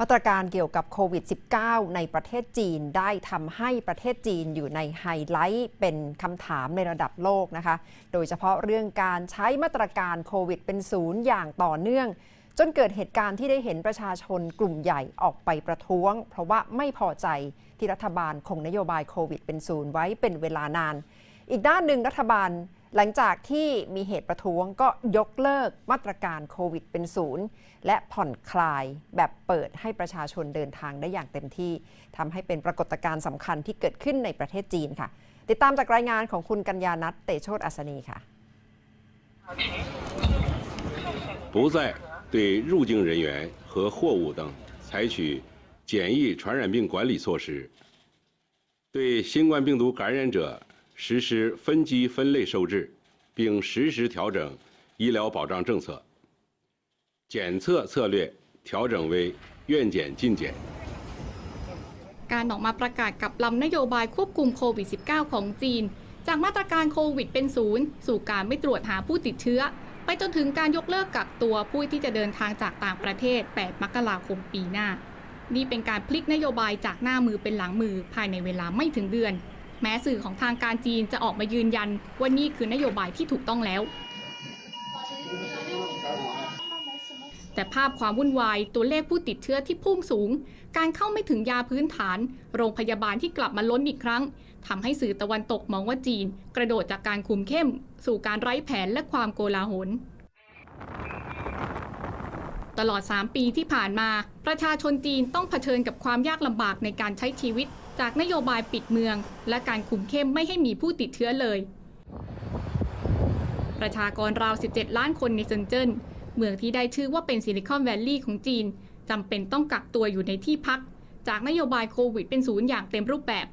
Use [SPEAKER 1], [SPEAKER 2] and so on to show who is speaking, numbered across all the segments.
[SPEAKER 1] มาตรการเกี่ยวกับโควิด -19 ในประเทศจีนได้ทำให้ประเทศจีนอยู่ในไฮไลท์เป็นคำถามในระดับโลกนะคะ โดยเฉพาะเรื่องการใช้มาตรการโควิดเป็นศูนย์อย่างต่อเนื่อง จนเกิดเหตุการณ์ที่ได้เห็นประชาชนกลุ่มใหญ่ออกไปประท้วง เพราะว่าไม่พอใจที่รัฐบาลคงนโยบายโควิดเป็นศูนย์ไว้เป็นเวลานาน อีกด้านหนึ่งรัฐบาล หลังจากที่มีเหตุประท้วงก็ยกเลิกมาตรการโควิดเป็นศูนย์ และผ่อนคลายแบบเปิดให้ประชาชนเดินทางได้อย่างเต็มที่ทำให้เป็นปรากฏการณ์สำคัญที่เกิดขึ้นในประเทศจีนค่ะ ติดตามจากรายงานของคุณกัญญานัทเตโชตอัศนีค่ะ
[SPEAKER 2] 不再对入境人员和货物等采取检疫传染病管理措施，对新冠病毒感染者实施分级分类收治， 并实时调整医疗保障政策。检测策略调整为愿检尽检。
[SPEAKER 3] การออกมาประกาศกับลำนโยบายควบคุมโควิด -19 ของจีน จากมาตรการโควิดเป็นศูนย์ สู่การไม่ตรวจหาผู้ติดเชื้อ ไปจนถึงการยกเลิกกักตัวผู้ที่จะเดินทางจากต่างประเทศ 8 มกราคมปีหน้า นี่เป็นการพลิกนโยบายจากหน้ามือเป็นหลังมือภายในเวลาไม่ถึงเดือน แม้สื่อของทางการจีนจะออกมายืนยันว่านี่คือนโยบายที่ถูกต้องแล้ว แต่ภาพความวุ่นวายตัวเลขผู้ติดเชื้อที่พุ่งสูง การเข้าไม่ถึงยาพื้นฐาน โรงพยาบาลที่กลับมาล้นอีกครั้งทำให้สื่อตะวันตกมองว่าจีน กระโดดจากการคุมเข้ม สู่การไร้แผนและความโกลาหลตลอด 3 ปีที่ผ่านมา ประชาชนจีนต้องเผชิญกับความยากลำบากในการใช้ชีวิต จากนโยบายปิดเมือง และการคุมเข้มไม่ให้มีผู้ติดเชื้อเลย ประชากรราว 17 ล้านคนในเซินเจิ้น เมืองที่ได้ชื่อว่าเป็นซิลิคอนแวลลีย์ของจีนจำเป็นต้องกักตัวอยู่ในที่พัก จากนโยบายโควิดเป็นศูนย์อย่างเต็มรูปแบบ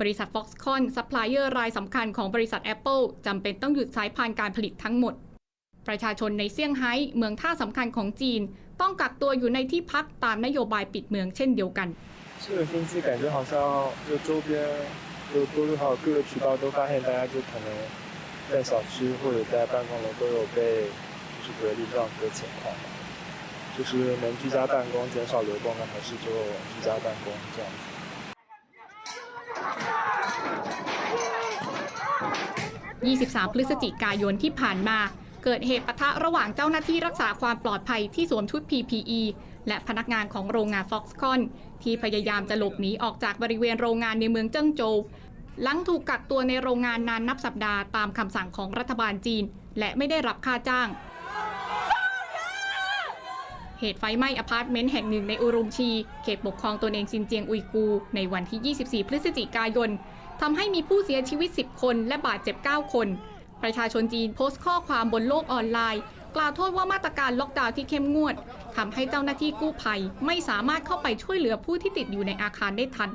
[SPEAKER 3] บริษัท Foxconn ซัพพลายเออร์รายสำคัญของบริษัท Apple จำเป็นต้องหยุดสายพานการผลิตทั้งหมด ประชาชนในเซี่ยงไฮ้เมืองท่าสำคัญของจีน ต้องกักตัวอยู่ในที่พักตามนโยบายปิดเมืองเช่นเดียวกัน
[SPEAKER 4] 这个星期感觉好像就周边就多多少少各个渠道都发现大家就可能在小区或者在办公楼都有被就是隔离这样子的情况，就是能居家办公、减少流动的还是就居家办公这样子。
[SPEAKER 3] 23 พฤศจิกายนที่ผ่านมา เกิดเหตุปะทะระหว่างเจ้าหน้าที่รักษาความปลอดภัยที่สวมชุด PPE และพนักงานของโรงงาน Foxconn ที่พยายามจะหลบหนีออกจากบริเวณโรงงานในเมืองเจิ้งโจวหลังถูกกักตัวในโรงงานนานนับสัปดาห์ตามคำสั่งของรัฐบาลจีน และไม่ได้รับค่าจ้าง เหตุไฟไหม้อพาร์ตเมนต์แห่งหนึ่งในอุรุมชี เขตปกครองตนเองซินเจียงอุยกู ในวันที่ 24 พฤศจิกายนทำให้มีผู้เสียชีวิต 10 คนและบาดเจ็บ 9 คน ประชาชนจีนโพสต์ข้อความบนโลกออนไลน์ กล่าวโทษว่ามาตรการล็อกดาวน์ที่เข้มงวดทำให้เจ้าหน้าที่กู้ภัย ไม่สามารถเข้าไปช่วยเหลือผู้ที่ติดอยู่ในอาคารได้ทัน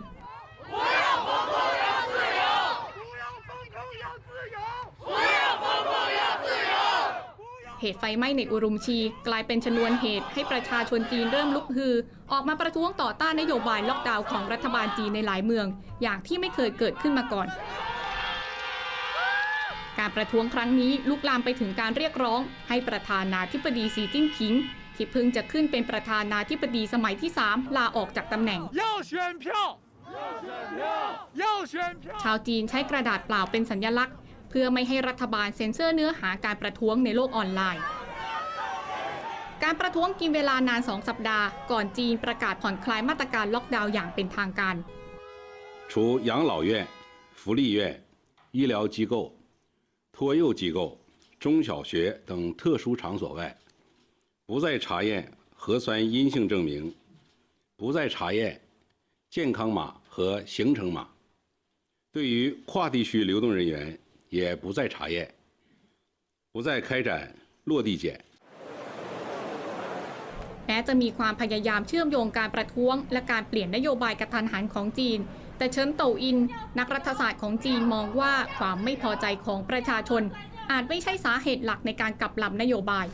[SPEAKER 3] เหตุไฟไหม้ในอุรุมชี กลายเป็นชนวนเหตุให้ประชาชนจีนเริ่มลุกฮือ ออกมาประท้วงต่อต้านนโยบายล็อกดาวน์ของรัฐบาลจีนในหลายเมือง อย่างที่ไม่เคยเกิดขึ้นมาก่อน การประท้วงครั้งนี้ลุกลามไปถึงการเรียกร้อง ให้ประธานาธิบดีสีจิ้นผิง ที่เพิ่งจะขึ้นเป็นประธานาธิบดีสมัยที่ 3 ลาออกจากตำแหน่ง
[SPEAKER 5] 要选票，要选票。
[SPEAKER 3] ชาวจีนใช้กระดาษเปล่าเป็นสัญลักษณ์ เพื่อไม่ให้รัฐบาลเซ็นเซอร์เนื้อหาการประท้วงในโลกออนไลน์ การประท้วงกินเวลานาน 2 สัปดาห์ ก่อนจีนประกาศผ่อนคลายมาตรการล็อกดาวน์อย่างเป็นทางการ
[SPEAKER 2] 除养老院、福利院、医疗机构、 托幼机构、中小学等特殊场所外，不再查验核酸阴性证明，不再查验健康码和行程码。对于跨地区流动人员，也不再查验，不再开展落地检。
[SPEAKER 3] แม้จะมีความพยายามเชื่อมโยงการประท้วง และการเปลี่ยนนโยบายกระทันหันของจีน แต่เฉินโตอิน นักรัฐศาสตร์ของจีนมองว่าความไม่พอใจของประชาชน อาจไม่ใช่สาเหตุหลักในการกลับลำนโยบาย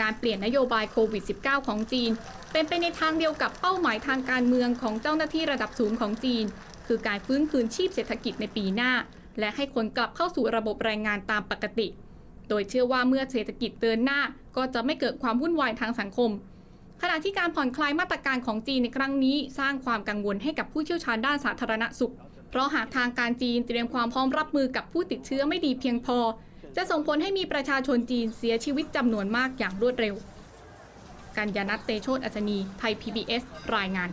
[SPEAKER 3] การเปลี่ยนนโยบายโควิด -19 ของจีน เป็นไปในทางเดียวกับเป้าหมายทางการเมืองของเจ้าหน้าที่ระดับสูงของจีน คือการฟื้นคืนชีพเศรษฐกิจในปีหน้า และให้คนกลับเข้าสู่ระบบแรงงานตามปกติ โดยเชื่อว่าเมื่อเศรษฐกิจเดินหน้าก็จะไม่เกิดความวุ่นวายทางสังคม ขณะที่การผ่อนคลายมาตรการของจีนในครั้งนี้ สร้างความกังวลให้กับผู้เชี่ยวชาญด้านสาธารณสุข เพราะหากทางการจีนเตรียมความพร้อมรับมือกับผู้ติดเชื้อไม่ดีเพียงพอ จะส่งผลให้มีประชาชนจีนเสียชีวิตจำนวนมากอย่างรวดเร็ว กัญญานัทเตโชตอัศนี ไทย PBS รายงาน